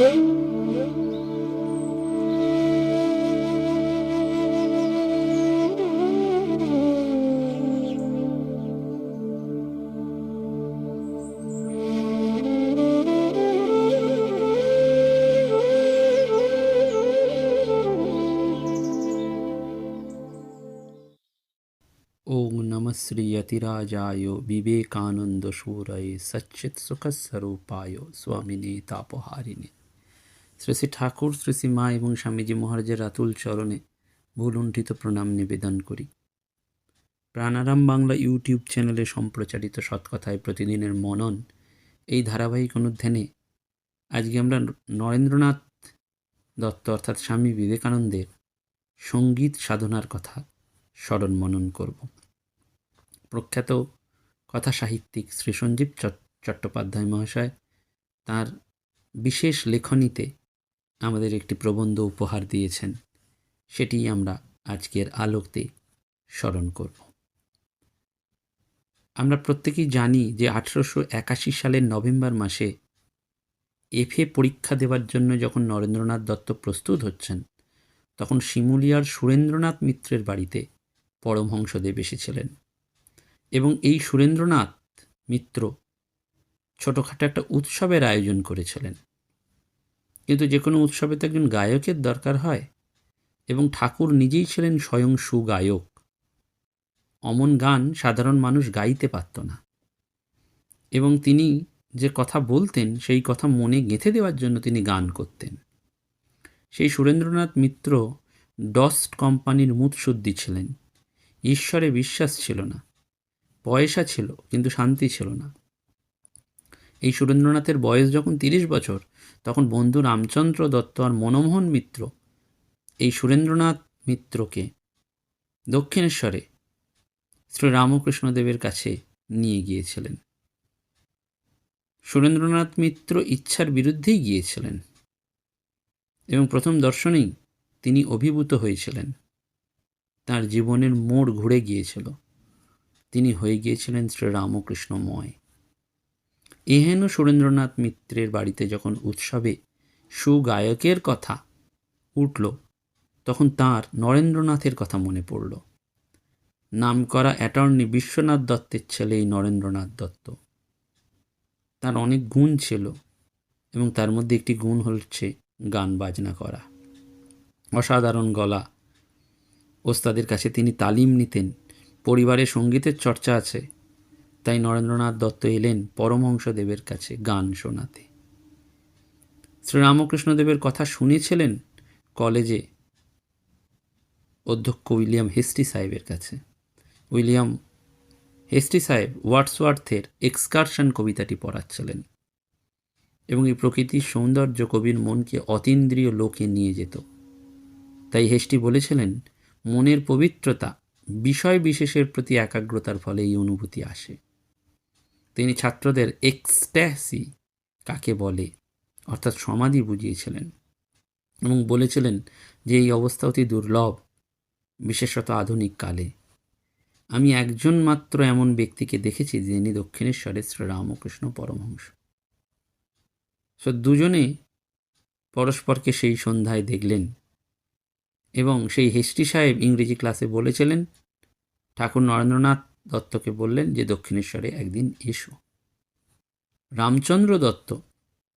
ॐ नमः श्रीयतिराजाय विवेकानन्दशूरय सच्चित्सुखस्वरूपाय स्वामिने तापोहारिणे। শ্রী শ্রী ঠাকুর, শ্রী শ্রী মা এবং স্বামীজি মহারাজের আতুল চরণে ভুলুণ্ঠিত প্রণাম নিবেদন করি। প্রাণারাম বাংলা ইউটিউব চ্যানেলে সম্প্রচারিত সৎকথায় প্রতিদিনের মনন, এই ধারাবাহিক অনুধ্যানে আজকে আমরা নরেন্দ্রনাথ দত্ত অর্থাৎ স্বামী বিবেকানন্দের সংগীত সাধনার কথা স্মরণ মনন করব। প্রখ্যাত কথা সাহিত্যিক শ্রী সঞ্জীব চট- চট্টোপাধ্যায় মহাশয় তার বিশেষ লেখনীতে আমাদের একটি প্রবন্ধ উপহার দিয়েছেন। সেটি আমরা আজকের আলোকতে স্মরণ করব। আমরা প্রত্যেকেই জানি যে আঠেরোশো একাশি সালের নভেম্বর মাসে এফএ পরীক্ষা দেওয়ার জন্য যখন নরেন্দ্রনাথ দত্ত প্রস্তুত হচ্ছেন, তখন শিমুলিয়ার সুরেন্দ্রনাথ মিত্রের বাড়িতে পরমহংসদেব এসেছিলেন। এবং এই সুরেন্দ্রনাথ মিত্র ছোটোখাটো একটা উৎসবের আয়োজন করেছিলেন। কিন্তু যে কোনো উৎসবে তো একজন গায়কের দরকার হয় এবং ঠাকুর নিজেই ছিলেন স্বয়ং সুগায়ক। অমন গান সাধারণ মানুষ গাইতে পারত না। এবং তিনি যে কথা বলতেন, সেই কথা মনে গেঁথে দেওয়ার জন্য তিনি গান করতেন। সেই সুরেন্দ্রনাথ মিত্র ডস্ট কোম্পানির মুৎসুদ্দি ছিলেন। ঈশ্বরে বিশ্বাস ছিল না। পয়সা ছিল, কিন্তু শান্তি ছিল না। এই সুরেন্দ্রনাথের বয়স যখন তিরিশ বছর তখন বন্ধু রামচন্দ্র দত্ত আর মনমোহন মিত্র, এই সুরেন্দ্রনাথ মিত্রকে দক্ষিণেশ্বরে শ্রী রামকৃষ্ণদেবের কাছে নিয়ে গিয়েছিলেন। সুরেন্দ্রনাথ মিত্র ইচ্ছার বিরুদ্ধেই গিয়েছিলেন এবং প্রথম দর্শনেই তিনি অভিভূত হয়েছিলেন। তার জীবনের মোড় ঘুরে গিয়েছিল। তিনি হয়ে গিয়েছিলেন শ্রীরামকৃষ্ণময় এহেন সুরেন্দ্রনাথ মিত্রের বাড়িতে যখন উৎসবে সুগায়কের কথা উঠল, তখন তার নরেন্দ্রনাথের কথা মনে পড়ল। নামকরা অ্যাটর্নি বিশ্বনাথ দত্তের ছেলে এই নরেন্দ্রনাথ দত্ত। তার অনেক গুণ ছিল এবং তার মধ্যে একটি গুণ হচ্ছে গান বাজনা করা। অসাধারণ গলা। ওস্তাদের কাছে তিনি তালিম নিতেন। পরিবারে সঙ্গীতের চর্চা আছে। তাই নরেন্দ্রনাথ দত্ত এলেন পরমহংসদেবের কাছে গান শোনাতে। শ্রীরামকৃষ্ণদেবের কথা শুনেছিলেন কলেজে অধ্যক্ষ উইলিয়াম হেস্টি সাহেবের কাছে। উইলিয়াম হেস্টি সাহেব ওয়াটসওয়ার্থের এক্সকারশন কবিতাটি পড়াচ্ছিলেন এবং এই প্রকৃতির সৌন্দর্য কবির মনকে অতীন্দ্রিয় লোকে নিয়ে যেত। তাই হেস্টি বলেছিলেন, মনের পবিত্রতা বিষয় বিশেষের প্রতি একাগ্রতার ফলে এই অনুভূতি আসে। তিনি ছাত্রদের এক্সট্যাসি কাকে বলে? অর্থাৎ সমাধি বুঝিয়েছিলেন এবং বলেছিলেন যে এই অবস্থা অতি দুর্লভ, বিশেষত আধুনিক কালে। আমি একজন মাত্র এমন ব্যক্তিকে দেখেছি যিনি দক্ষিণেশ্বরের শ্রী রামকৃষ্ণ পরমহংস। সো দুজনে পরস্পরকে সেই সন্ধ্যায় দেখলেন এবং সেই হেস্টি সাহেব ইংরেজি ক্লাসে বলেছিলেন, ঠাকুর নরেন্দ্রনাথ দত্তকে বললেন যে দক্ষিণেশ্বরে একদিন এসো। রামচন্দ্র দত্ত,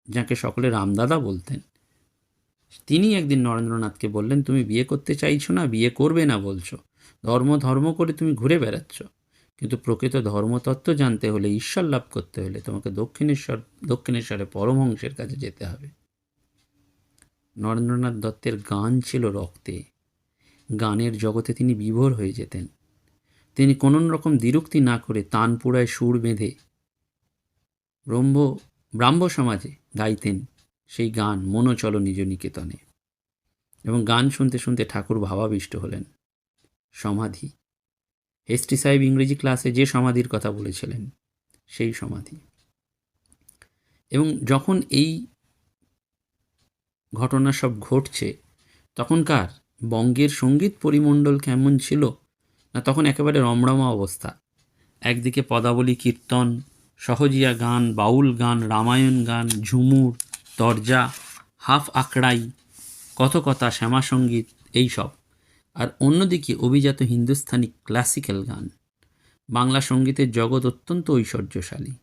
যাকে সকলে রামদাদা বলতেন, তিনি একদিন নরেন্দ্রনাথকে বললেন, তুমি বিয়ে করতে চাইছো না, বিয়ে করবে না বলছো। ধর্ম ধর্ম করে তুমি ঘুরে বেড়াচ্ছ। কিন্তু প্রকৃত ধর্মতত্ত্ব জানতে হলে, ঈশ্বর লাভ করতে হলে তোমাকে দক্ষিণেশ্বর, দক্ষিণেশ্বরে পরমহংসের কাছে যেতে হবে। নরেন্দ্রনাথ দত্তের গান ছিল রক্তে। গানের জগতে তিনি বিভোর হয়ে যেতেন। তিনি কোনো রকম দ্বিরুক্তি না করে তানপুরায় সুর বেঁধে ব্রহ্ম, ব্রাহ্ম সমাজে গাইতেন সেই গান মনোচল নিজ নিকেতনে এবং গান শুনতে শুনতে ঠাকুর ভাবাবিষ্ট হলেন। সমাধি। হেস্টি সাহেব ইংরেজি ক্লাসে যে সমাধির কথা বলেছিলেন, সেই সমাধি। এবং যখন এই ঘটনা সব ঘটছে, তখনকার বঙ্গের সংগীত পরিমণ্ডল কেমন ছিল না তখন একেবারে রমরমা অবস্থা। একদিকে পদাবলী, কীর্তন, সহজিয়া গান, বাউল গান, রামায়ণ গান, ঝুমুর দরজা হাফ আখড়াই, কথকতা শ্যামাসঙ্গীত এইসব আর অন্যদিকে অভিজাত হিন্দুস্থানি ক্লাসিক্যাল গান। বাংলা সঙ্গীতের জগৎ অত্যন্ত ঐশ্বর্যশালী।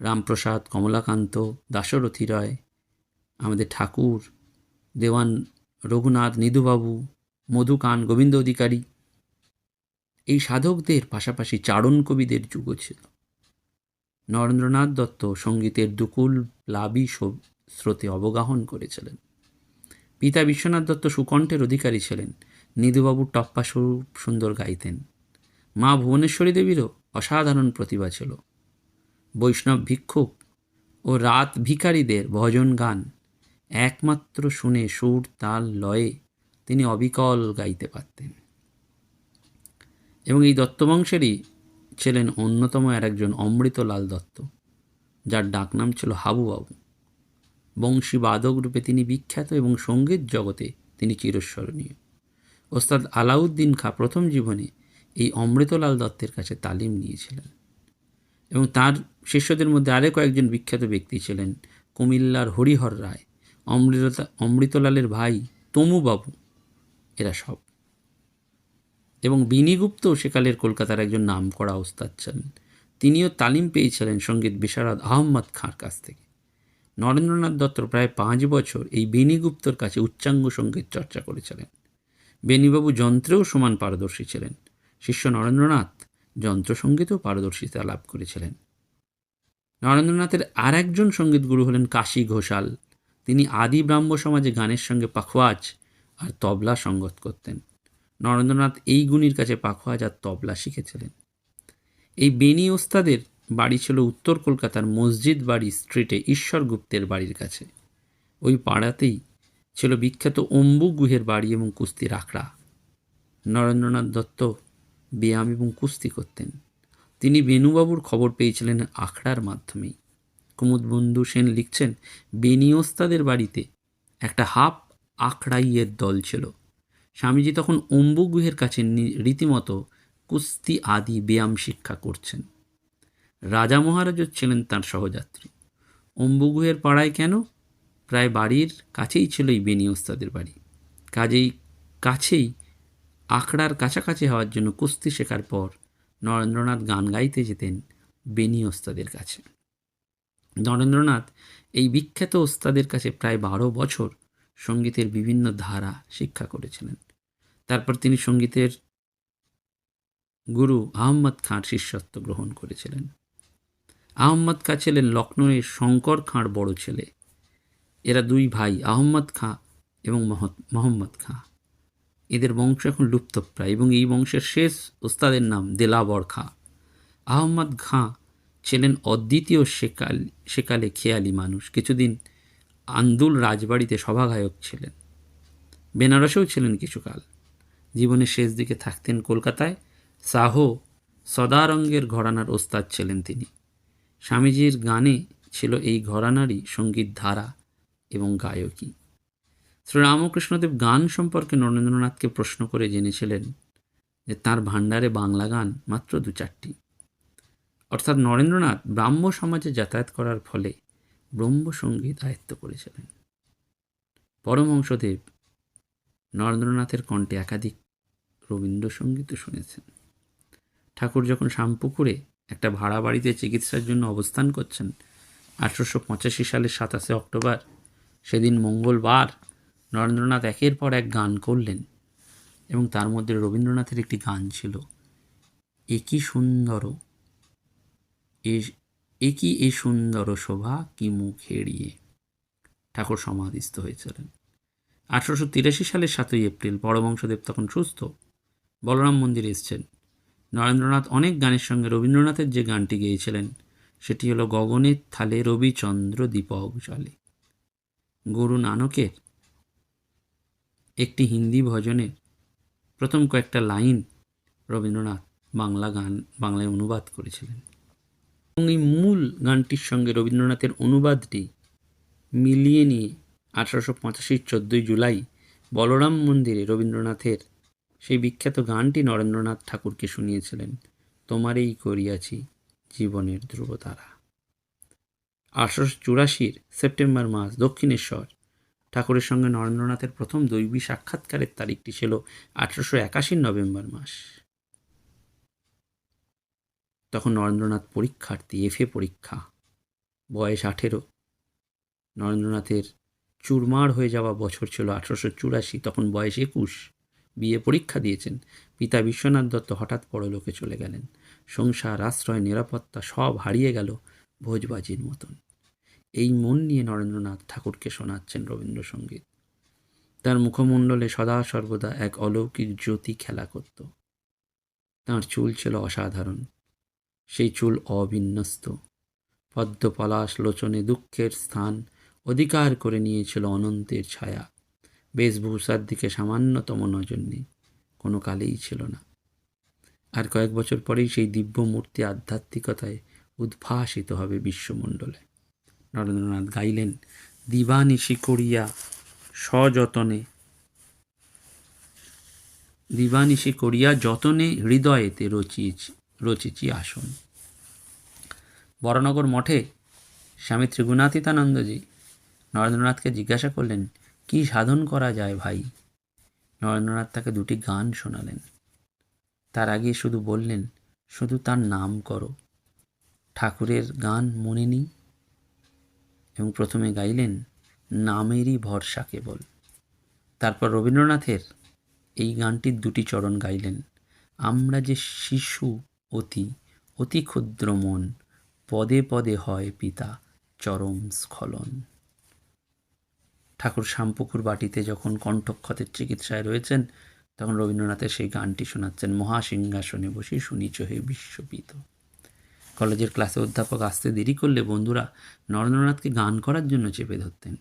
রামপ্রসাদ, কমলাকান্ত, দাশরথী রায়, আমাদের ঠাকুর, দেওয়ান রঘুনাথ, নিধুবাবু, মধুকান, গোবিন্দ অধিকারী সাধকদের পাশাপাশি চারণ কবিদের যুগও ছিল। নরেন্দ্রনাথ দত্ত সঙ্গীতের দুকুল প্লাবী স্রোতে অবগাহন করেছিলেন। পিতা বিশ্বনাথ দত্ত সুকণ্ঠের অধিকারী ছিলেন। নিধুবাবুর টপ্পা স্বরূপ সুন্দর গাইতেন। মা ভুবনেশ্বরী দেবীরও অসাধারণ প্রতিভা ছিল। বৈষ্ণব ভিক্ষুক ও রাত ভিকারীদের ভজন গান একমাত্র শুনে সুর, তাল, লয়ে তিনি অবিকল গাইতে পারতেন। এবং এই দত্তবংশেরই ছিলেন অন্যতম আর একজন অমৃতলাল দত্ত, যার ডাকনাম ছিল হাবুবাবু। বংশী বাদক রূপে তিনি বিখ্যাত এবং সংগীত জগতে তিনি চিরস্মরণীয়। ওস্তাদ আলাউদ্দিন খাঁ প্রথম জীবনে এই অমৃতলাল দত্তের কাছে তালিম নিয়েছিলেন এবং তার শিষ্যদের মধ্যে আরও কয়েকজন বিখ্যাত ব্যক্তি ছিলেন কুমিল্লার হরিহর রায় অমৃত অমৃতলালের ভাই তমুবাবু। এরা সব এবং বিনিগুপ্ত সেকালের কলকাতার একজন নামকরা ওস্তাদ ছিলেন। তিনিও তালিম পেয়েছিলেন সংগীত বিশারদ আহম্মদ খাঁর কাছ থেকে। নরেন্দ্রনাথ দত্ত প্রায় পাঁচ বছর এই বেনিগুপ্তর কাছে উচ্চাঙ্গ সংগীত চর্চা করেছিলেন। বেনিবাবু যন্ত্রেও সমান পারদর্শী ছিলেন। শিষ্য নরেন্দ্রনাথ যন্ত্রসঙ্গীতেও পারদর্শিতা লাভ করেছিলেন। নরেন্দ্রনাথের আর একজন সংগীত গুরু হলেন কাশী ঘোষাল। তিনি আদি ব্রাহ্ম সমাজে গানের সঙ্গে পাখোয়াজ আর তবলা সঙ্গত করতেন। নরেন্দ্রনাথ এই গুণীর কাছে পাখোয়া আর তবলা শিখেছিলেন। এই বেনি ওস্তাদের বাড়ি ছিল উত্তর কলকাতার মসজিদ বাড়ি স্ট্রিটে ঈশ্বর গুপ্তের বাড়ির কাছে। ওই পাড়াতেই ছিল বিখ্যাত অম্বু গুহের বাড়ি এবং কুস্তির আখড়া। নরেন্দ্রনাথ দত্ত ব্যায়াম এবং কুস্তি করতেন। তিনি বেনুবাবুর খবর পেয়েছিলেন আখড়ার মাধ্যমেই। কুমুদবন্ধু সেন লিখছেন বেনি ওস্তাদের বাড়িতে একটা হাফ আখড়াইয়ের দল ছিল। স্বামীজি তখন অম্বু গুহের কাছে রীতিমতো কুস্তি আদি ব্যায়াম শিক্ষা করছেন। রাজা মহারাজও ছিলেন তার সহযাত্রী। অম্বুগুহের পাড়ায় কেন? প্রায় বাড়ির কাছেই ছিল এই বেনি ওস্তাদের বাড়ি। কাজেই কাছেই আখড়ার কাছাকাছি হওয়ার জন্য কুস্তি শেখার পর নরেন্দ্রনাথ গান গাইতে যেতেন বেনি ওস্তাদের কাছে। নরেন্দ্রনাথ এই বিখ্যাত ওস্তাদের কাছে প্রায় বারো বছর সঙ্গীতের বিভিন্ন ধারা শিক্ষা করেছিলেন। তারপর তিনি সঙ্গীতের গুরু আহম্মদ খাঁর শিষ্যত্ব গ্রহণ করেছিলেন। আহম্মদ খাঁ ছিলেন লখনৌয়ের শঙ্কর খাঁর বড় ছেলে। এরা দুই ভাই, আহম্মদ খাঁ এবং মোহাম্মদ খাঁ। এদের বংশ এখন লুপ্তপ্রায় এবং এই বংশের শেষ ওস্তাদের নাম দেলাবর খাঁ। আহম্মদ খাঁ ছিলেন অদ্বিতীয় সেকাল সেকালে খেয়ালি মানুষ। কিছুদিন আন্দুল রাজবাড়িতে সভাগায়ক ছিলেন। বেনারসেও ছিলেন কিছুকাল। জীবনের শেষ দিকে থাকতেন কলকাতায়, সাহ সদারঙ্গের ঘরানার ওস্তাদ ছিলেন তিনি। স্বামীজির গানে ছিল এই ঘরানারই সংগীত ধারা এবং গায়কী। শ্রীরামকৃষ্ণদেব গান সম্পর্কে নরেন্দ্রনাথকে প্রশ্ন করে জেনেছিলেন যে তার ভাণ্ডারে বাংলা গান মাত্র দু চারটি। অর্থাৎ নরেন্দ্রনাথ ব্রাহ্ম সমাজে যাতায়াত করার ফলে ব্রহ্মসঙ্গীত আয়ত্ত করেছিলেন। পরমহংসদেব নরেন্দ্রনাথের কণ্ঠে একাধিক রবীন্দ্রসঙ্গীতও শুনেছেন। ঠাকুর যখন শামপুকুরে একটা ভাড়া বাড়িতে চিকিৎসার জন্য অবস্থান করছেন, আঠারোশো পঁচাশি সালের সাতাশে অক্টোবর, সেদিন মঙ্গলবার নরেন্দ্রনাথ একের পর এক গান করলেন এবং তার মধ্যে রবীন্দ্রনাথের একটি গান ছিল একই সুন্দর একই এ সুন্দর শোভা কি মুখ এড়িয়ে ঠাকুর সমাধিস্থ হয়েছিলেন। আঠারোশো তিরাশি সালের সাতই এপ্রিল পরবংশদেব তখন সুস্থ। বলরাম মন্দিরে এসছেন। নরেন্দ্রনাথ অনেক গানের সঙ্গে রবীন্দ্রনাথের যে গানটি গেয়েছিলেন, সেটি হলো গগনের থালে রবিচন্দ্র দীপক জলে গুরু নানকের একটি হিন্দি ভজনের প্রথম কয়েকটা লাইন রবীন্দ্রনাথ বাংলা গান, বাংলায় অনুবাদ করেছিলেন। এবং এই মূল গানটির সঙ্গে রবীন্দ্রনাথের অনুবাদটি মিলিয়ে নিয়ে আঠারোশো পঁচাশির চোদ্দোই জুলাই বলরাম মন্দিরে রবীন্দ্রনাথের সেই বিখ্যাত গানটি নরেন্দ্রনাথ ঠাকুরকে শুনিয়েছিলেন তোমারেই করিয়াছি জীবনের ধ্রুবতারা। আঠারোশো চুরাশির সেপ্টেম্বর মাস, দক্ষিণেশ্বর। ঠাকুরের সঙ্গে নরেন্দ্রনাথের প্রথম দৈবী সাক্ষাৎকারের তারিখটি ছিল আঠারোশো একাশির নভেম্বর মাস। তখন নরেন্দ্রনাথ পরীক্ষার্থী, এফএ পরীক্ষা, বয়স আঠেরো। নরেন্দ্রনাথের চুরমার হয়ে যাওয়া বছর ছিল আঠারোশো চুরাশি, তখন বয়স একুশ। বিয়ে পরীক্ষা দিয়েছেন। পিতা বিশ্বনাথ দত্ত হঠাৎ পরলোকে চলে গেলেন। সংসার, আশ্রয়, নিরাপত্তা সব হারিয়ে গেল ভোজবাজির মতন। এই মন নিয়ে নরেন্দ্রনাথ ঠাকুরকে শোনাচ্ছেন রবীন্দ্রসঙ্গীত। তার মুখমণ্ডলে সদা সর্বদা এক অলৌকিক জ্যোতি খেলা করত। তাঁর চুল ছিল অসাধারণ। সেই চুল অবিন্যস্ত। পদ্মপলাশ লোচনে দুঃখের স্থান অধিকার করে নিয়েছিল অনন্তের ছায়া। বেশভূষার দিকে সামান্যতম নজর নেই, কোনো কালেই ছিল না। আর কয়েক বছর পরেই সেই দিব্য মূর্তি আধ্যাত্মিকতায় উদ্ভাসিত হবে বিশ্বমণ্ডলে। নরেন্দ্রনাথ গাইলেন দিবানিশি করিয়া সযতনে দিবানিশি করিয়া যতনে হৃদয়েতে রচিয়েছি রচিছি আসন। বরানগর মঠে স্বামী ত্রিগুণাতীতানন্দজি নরেন্দ্রনাথকে জিজ্ঞাসা করলেন, কি সাধন করা যায় ভাই? নরেন্দ্রনাথ তাকে দুটি গান শোনালেন। তার আগে শুধু বললেন, শুধু তার নাম করো। ঠাকুরের গান মনে নেই এবং প্রথমে গাইলেন, নামেরই ভরসা কেবল। তারপর রবীন্দ্রনাথের এই গানটির দুটি চরণ গাইলেন, আমরা যে শিশু অতি অতি ক্ষুদ্র মন, পদে পদে হয় পিতা চরম স্খলন। ঠাকুর শ্যামপুকুর বাটিতে যখন কণ্ঠক্ষতের চিকিৎসায় রয়েছেন, তখন রবীন্দ্রনাথের সেই গানটি শোনাচ্ছেন মহাসিংহাসনে বসে শুনিচ হে বিশ্বপিত কলেজের ক্লাসে অধ্যাপক আসতে দেরি করলে বন্ধুরা নরেন্দ্রনাথকে গান করার জন্য চেপে ধরতেন।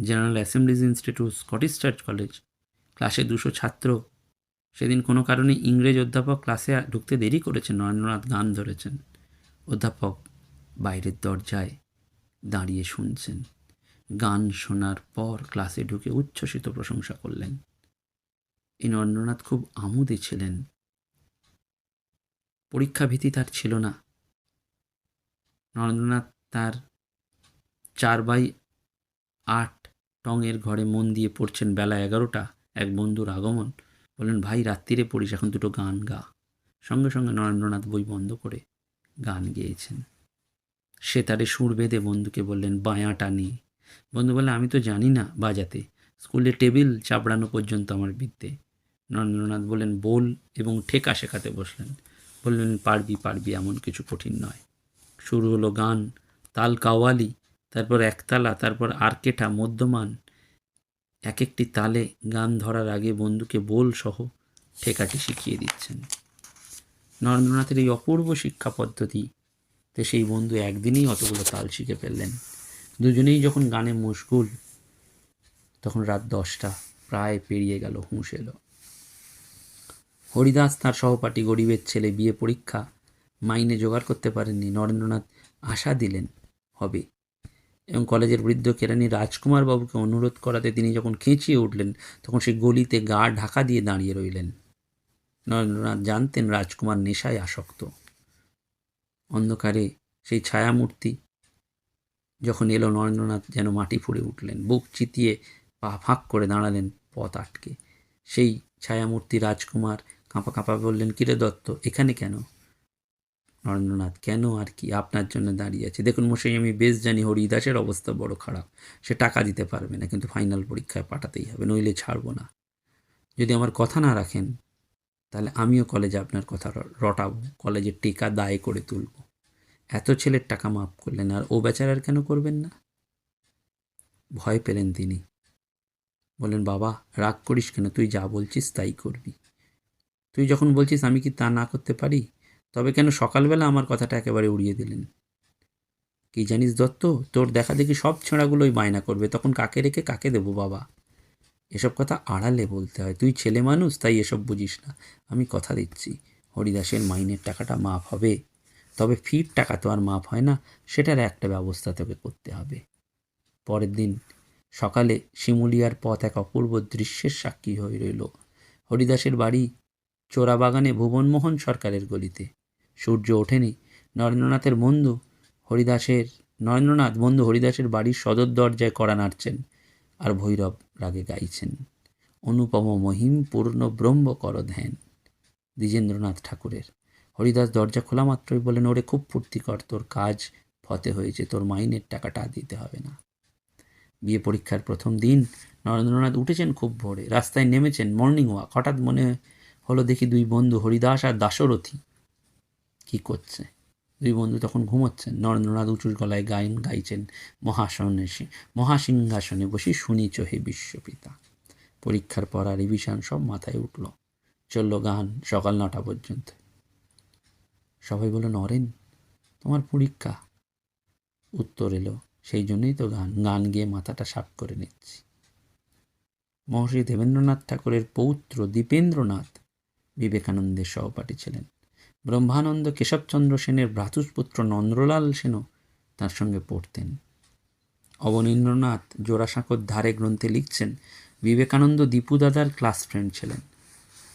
General Assemblies Institute, Scottish Church College, ক্লাসে দুশো ছাত্র। সেদিন কোনো কারণে ইংরেজ অধ্যাপক ক্লাসে ঢুকতে দেরি করেছেন, নরেন্দ্রনাথ গান ধরেছেন। অধ্যাপক বাইরের দরজায় দাঁড়িয়ে শুনছেন। গান শোনার পর ক্লাসে ঢুকে উচ্ছ্বসিত প্রশংসা করলেন। এই নরেন্দ্রনাথ খুব আমোদে ছিলেন। পরীক্ষা ভীতি তার ছিল না। নরেন্দ্রনাথ তার চার বাই আট টঙের ঘরে মন দিয়ে পড়ছেন বেলা এগারোটা। এক বন্ধুর আগমন। বললেন, ভাই রাত্রিরে পড়িস, এখন দুটো গান গা। সঙ্গে সঙ্গে নরেন্দ্রনাথ বই বন্ধ করে গান গেয়েছেন। সে তারে সুর বেঁধে বন্ধুকে বললেন, বায়াটা নিয়ে বন্ধু বলে আমি তো জানি না বাজাতে। স্কুলে টেবিল চাপড়ানো পর্যন্ত আমার বিদ্যে নরেন্দ্রনাথ বললেন, বোল এবং ঠেকা শেখাতে বসলেন। বললেন, পারবি পারবি, এমন কিছু কঠিন নয়। শুরু হলো গান, তাল কাওয়ালি, তারপর একতালা, তারপর আরকেটা মধ্যমান। এক একটি তালে গান ধরার আগে বন্ধুকে বোল সহ ঠেকাটি শিখিয়ে দিচ্ছেন। নরেন্দ্রনাথের এই অপূর্ব শিক্ষা পদ্ধতিতে সেই বন্ধু একদিনেই অতগুলো তাল শিখে ফেললেন। দুজনেই যখন গানে মুশগুল তখন রাত দশটা প্রায় পেরিয়ে গেল, হুঁশ এলো। হরিদাস তার সহপাঠী গরিবের ছেলে বিয়ে পরীক্ষা মাইনে জোগাড় করতে পারেননি। নরেন্দ্রনাথ আশা দিলেন হবে। এবং কলেজের বৃদ্ধ কেরানি রাজকুমার বাবুকে অনুরোধ করাতে তিনি যখন খেঁচিয়ে উঠলেন, তখন সেই গলিতে গা ঢাকা দিয়ে দাঁড়িয়ে রইলেন। নরেন্দ্রনাথ জানতেন রাজকুমার নেশায় আসক্ত। অন্ধকারে সেই ছায়ামূর্তি যখন এলো নরেন্দ্রনাথ যেন মাটি ফুড়ে উঠলেন, বুক চিতিয়ে পা ফাঁক করে দাঁড়ালেন পথ আটকে। সেই ছায়ামূর্তি রাজকুমার কাঁপা কাঁপা বললেন, কিরে দত্ত, এখানে কেন? নরেন্দ্রনাথ, কেন আর কি? আপনার জন্য দাঁড়িয়ে আছে। দেখুন মশাই, আমি বেশ জানি হরিদাসের অবস্থা বড় খারাপ। সে টাকা দিতে পারবে না, কিন্তু ফাইনাল পরীক্ষায় পাঠাতেই হবে, নইলে ছাড়বো না। যদি আমার কথা না রাখেন, তাহলে আমিও কলেজে আপনার কথা রটাবো। কলেজের টিকা দায় করে তুলব। এত ছেলের টাকা মাফ করলেন আর ও বেচারার কেন করবেন না? ভয় পেলেন তিনি। বললেন, বাবা, রাগ করিস কেন? তুই যা বলছিস তাই করবি। তুই যখন বলছিস আমি কি তা না করতে পারি? তবে কেন সকালবেলা আমার কথাটা একেবারে উড়িয়ে দিলেন? কি জানিস দত্ত, তোর দেখা দেখি সব ছেঁড়াগুলোই বায়না করবে। তখন কাকে রেখে কাকে দেবো, বাবা? এসব কথা আড়ালে বলতে হয়। তুই ছেলে মানুষ, তাই এসব বুঝিস না। আমি কথা দিচ্ছি। হরিদাসের মাইনের টাকাটা মাফ হবে। তবে ফির টাকা তো আর মাফ হয় না, সেটার একটা ব্যবস্থা তোকে করতে হবে। পরের দিন সকালে শিমুলিয়ার পথ এক অপূর্ব দৃশ্যের সাক্ষী হয়ে রইল। হরিদাসের বাড়ি চোরা চোরাবাগানে ভুবনমোহন সরকারের গলিতে। সূর্য ওঠেনি নরেন্দ্রনাথের বন্ধু হরিদাসের, নরেন্দ্রনাথ বন্ধু হরিদাসের বাড়ির সদর দরজায় কড়া নাড়ছেন আর ভৈরব রাগে গাইছেন। অনুপম মহিম পূর্ণ ব্রহ্ম কর ধ্যান। দ্বিজেন্দ্রনাথ ঠাকুরের হরিদাস দরজা খোলা মাত্রই বলেন ওরে, খুব ফুর্তি কর, তোর কাজ ফতে হয়েছে, তোর মাইনের টাকাটা দিতে হবে না। বিয়ে পরীক্ষার প্রথম দিন নরেন্দ্রনাথ উঠেছেন খুব ভোরে, রাস্তায় নেমেছেন মর্নিং ওয়াক হঠাৎ মনে হলো দেখি দুই বন্ধু, হরিদাস আর দাশরথী। কি করছে? দুই বন্ধু তখন ঘুমোচ্ছেন, নরেন্দ্রনাথ উঁচুর গলায় গায়ন গাইছেন মহাসনে মহাসিংহাসনে বসে শুনিছ হে বিশ্বপিতা। পরীক্ষার পর আর রিভিশন সব মাথায় উঠল। চলল গান সকাল নটা পর্যন্ত। সবাই বলল, নরেন, তোমার পরীক্ষা। উত্তর এলো, সেই জন্যই তো গান গান গিয়ে মাথাটা সাফ করে নিচ্ছি। মহর্ষি দেবেন্দ্রনাথ ঠাকুরের পৌত্র দীপেন্দ্রনাথ বিবেকানন্দের সহপাঠী ছিলেন। ব্রহ্মানন্দ কেশবচন্দ্র সেনের ভ্রাতুষ্পুত্র নন্দ্রলাল সেনও তার সঙ্গে পড়তেন। অবনীন্দ্রনাথ জোড়াসাঁকোর ধারে গ্রন্থে লিখছেন, বিবেকানন্দ দীপু দাদার ক্লাস ফ্রেন্ড ছিলেন।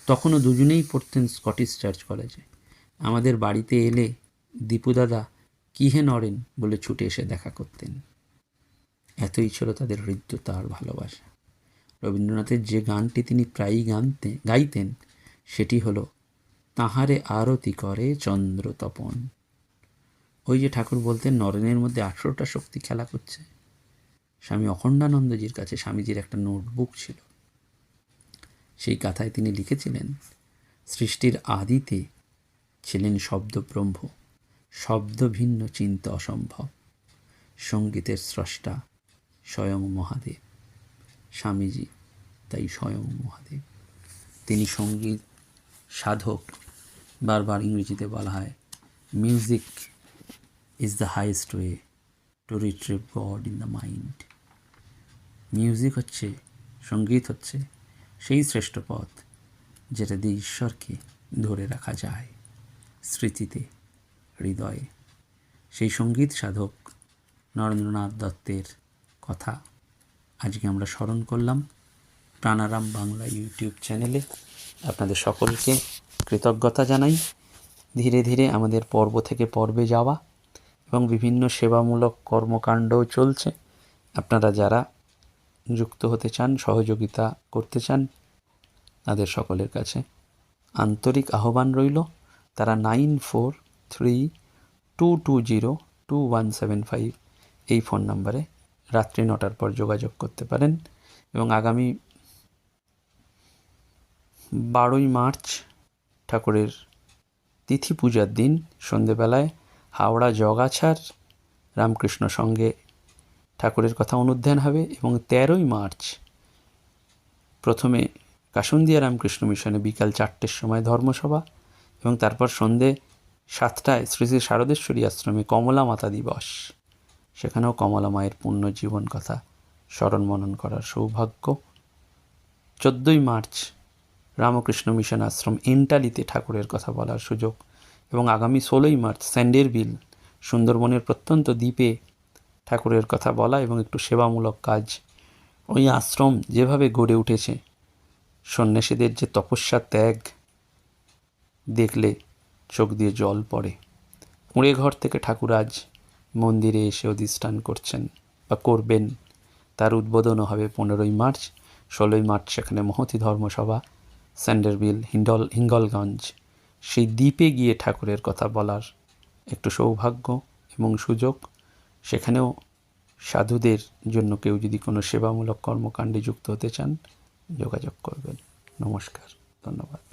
তখনও দুজনেই পড়তেন স্কটিশ চার্চ কলেজে আমাদের বাড়িতে এলে দীপু দাদা কি হে নরেন বলে ছুটে এসে দেখা করতেন। এতই ছিল তাদের হৃদ্যতা আর ভালোবাসা। রবীন্দ্রনাথের যে গানটি তিনি প্রায়ই গানতে, গাইতেন, সেটি হলো, তাহারে আরতি করে চন্দ্র তপন। ওই যে ঠাকুর বলতেন, নরেনের মধ্যে আঠেরোটা শক্তি খেলা করছে। স্বামী অখণ্ডানন্দজির কাছে স্বামীজির একটা নোটবুক ছিল। সেই কথায় তিনি লিখেছিলেন, সৃষ্টির আদিতে ছিলেন শব্দ ব্রহ্ম শব্দ ভিন্ন চিন্তা অসম্ভব। সঙ্গীতের স্রষ্টা স্বয়ং মহাদেব, স্বামীজি তাই স্বয়ং মহাদেব। তিনি সংগীত সাধক, বারবার ইংরেজিতে বলা হয় music is the highest way to retrieve God in the mind music হচ্ছে, সংগীত হচ্ছে সেই শ্রেষ্ঠ পথ যেটা দিয়ে ঈশ্বরকে ধরে রাখা যায়। স্মৃতিতে, হৃদয়ে। সেই সংগীত সাধক নরেন্দ্রনাথ দত্তের কথা আজকে আমরা স্মরণ করলাম প্রাণারাম বাংলা ইউটিউব চ্যানেলে। আপনাদের সকলকে কৃতজ্ঞতা জানাই। ধীরে ধীরে আমাদের পর্ব থেকে পর্বে যাওয়া এবং বিভিন্ন সেবামূলক কর্মকাণ্ডও চলছে। আপনারা যারা যুক্ত হতে চান, সহযোগিতা করতে চান, তাদের সকলের কাছে আন্তরিক আহ্বান রইল। তারা nine four three two two zero two one seven five এই ফোন নাম্বারে রাত্রি নটার পর যোগাযোগ করতে পারেন এবং আগামী বারোই মার্চ ঠাকুরের তিথি পূজার দিন সন্ধেবেলায় হাওড়া জগাছার রামকৃষ্ণ সঙ্গে ঠাকুরের কথা অনুধ্যান হবে এবং তেরোই মার্চ প্রথমে কাসুন্দিয়া রামকৃষ্ণ মিশনে বিকাল চারটের সময় ধর্মসভা এবং তারপর সন্ধে সাতটায় শ্রী শ্রী শারদেশ্বরী আশ্রমে কমলা মাতা দিবস। সেখানেও কমলা মায়ের পূর্ণ জীবন কথা স্মরণ মনন করার সৌভাগ্য। চোদ্দোই মার্চ, রামকৃষ্ণ মিশন আশ্রম এন্টালিতে ঠাকুরের কথা বলার সুযোগ এবং আগামী ষোলোই মার্চ স্যান্ডের বিল সুন্দরবনের প্রত্যন্ত দ্বীপে ঠাকুরের কথা বলা এবং একটু সেবামূলক কাজ। ওই আশ্রম যেভাবে গড়ে উঠেছে, সন্ন্যাসীদের যে তপস্যা ত্যাগ দেখলে চোখ দিয়ে জল পড়ে। কুঁড়ে ঘর থেকে ঠাকুর আজ মন্দিরে এসে অধিষ্ঠান করছেন বা করবেন। তার উদ্বোধনও হবে পনেরোই মার্চ। ষোলোই মার্চ সেখানে মহতি ধর্মসভা, স্যান্ডারবিল, হিন্ডল, হিঙ্গলগঞ্জ। সেই দ্বীপে গিয়ে ঠাকুরের কথা বলার একটু সৌভাগ্য এবং সুযোগ। সেখানেও সাধুদের জন্য কেউ যদি কোনো সেবামূলক কর্মকাণ্ডে যুক্ত হতে চান, যোগাযোগ করবেন। নমস্কার, ধন্যবাদ।